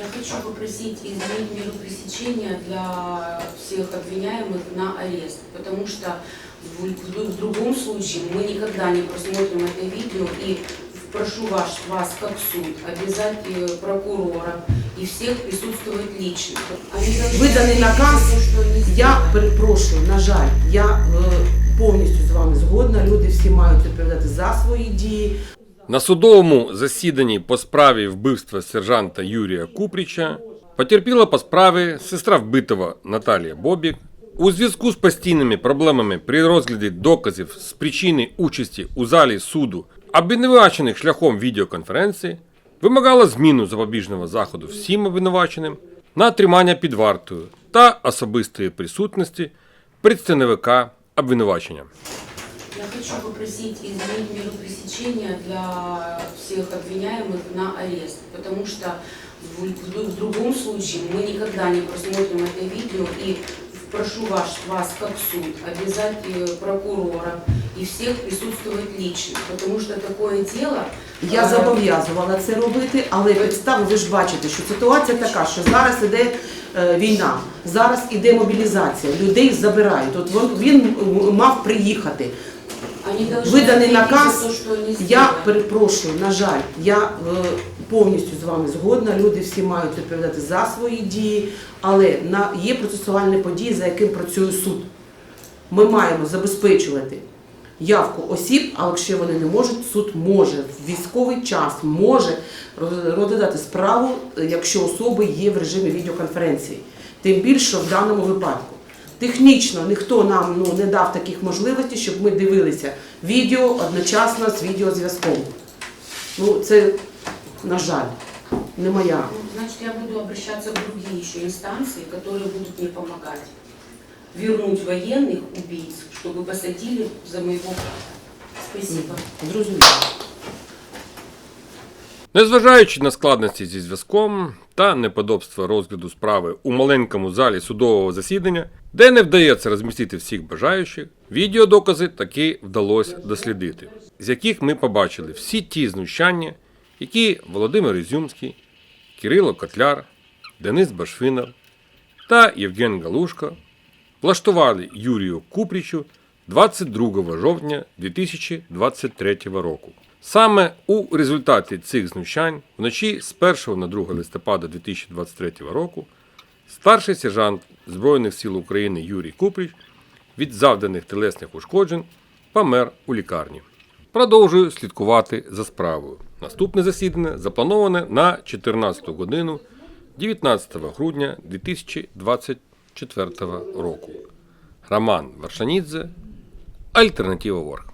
Я хочу попросить изменить меру пресечения для всех обвиняемых на арест, потому что в, в- в другом случае мы никогда не просмотрим это видео и прошу вас, вас как суд обязать э, прокурора и всех присутствовать лично. Они должны Виданий ответить наказ, за то, что они Я сделали. перепрошую, на жаль, я е, повністю з вами згодна. Люди всі мають відповідати за свої дії. На судовому засіданні по справі вбивства сержанта Юрія Купріча потерпіла по справі сестра вбитого Наталія Бобік. У зв'язку з постійними проблемами при розгляді доказів з причини участі у залі суду, обвинувачених шляхом відеоконференції, вимагала зміну запобіжного заходу всім обвинуваченим на тримання під вартою та особистої присутності представника обвинувачення. Я хочу попросить изменить меру пресечения для всех обвиняемых на арест, потому что в, в- в другом случае мы никогда не просмотрим это видео и прошу вас, вас как суд обязать э, прокурора и всех присутствовать лично, потому что такое дело... Я э, зобов'язувала це робити, але підстави ви ж бачите, що ситуація така, що зараз іде е, війна, зараз іде мобілізація, людей забирають. От він, він м, мав приїхати. Виданий наказ, Я перепрошую, на жаль, я е, повністю з вами згодна. Люди всі мають відповідати за свої дії, але на є процесуальні події, за яким працює суд. Ми маємо забезпечувати явку осіб, а якщо вони не можуть, суд може в військовий час може роз- розглядати справу, е, якщо особи є в режимі відеоконференції. Тим більше в даному випадку. Технічно ніхто нам ну, не дав таких можливостей, щоб ми дивилися відео одночасно з відеозв'язком. Ну, це, на жаль, не моя. Ну, Значит, я буду обращаться в другие еще инстанции, которые будут мне помогать. Вернуть военных убийц, чтобы посадили за моего брата. Спасибо. Зрозуміло. Незважаючи на складності зі зв'язком та неподобства розгляду справи у маленькому залі судового засідання, де не вдається розмістити всіх бажаючих, відеодокази таки вдалося дослідити, з яких ми побачили всі ті знущання, які Володимир Ізюмський, Кирило Котляр, Денис Башфинов та Євген Галушко влаштували Юрію Купрічу 22 жовтня 2023 року. Саме у результаті цих знущань вночі з 1 на 2 листопада 2023 року старший сержант Збройних сил України Юрій Купріч від завданих телесних ушкоджень помер у лікарні. Продовжую слідкувати за справою. Наступне засідання заплановане на 14 годину 19 грудня 2024 року. Роман Варшанідзе, Альтернатива Ворг.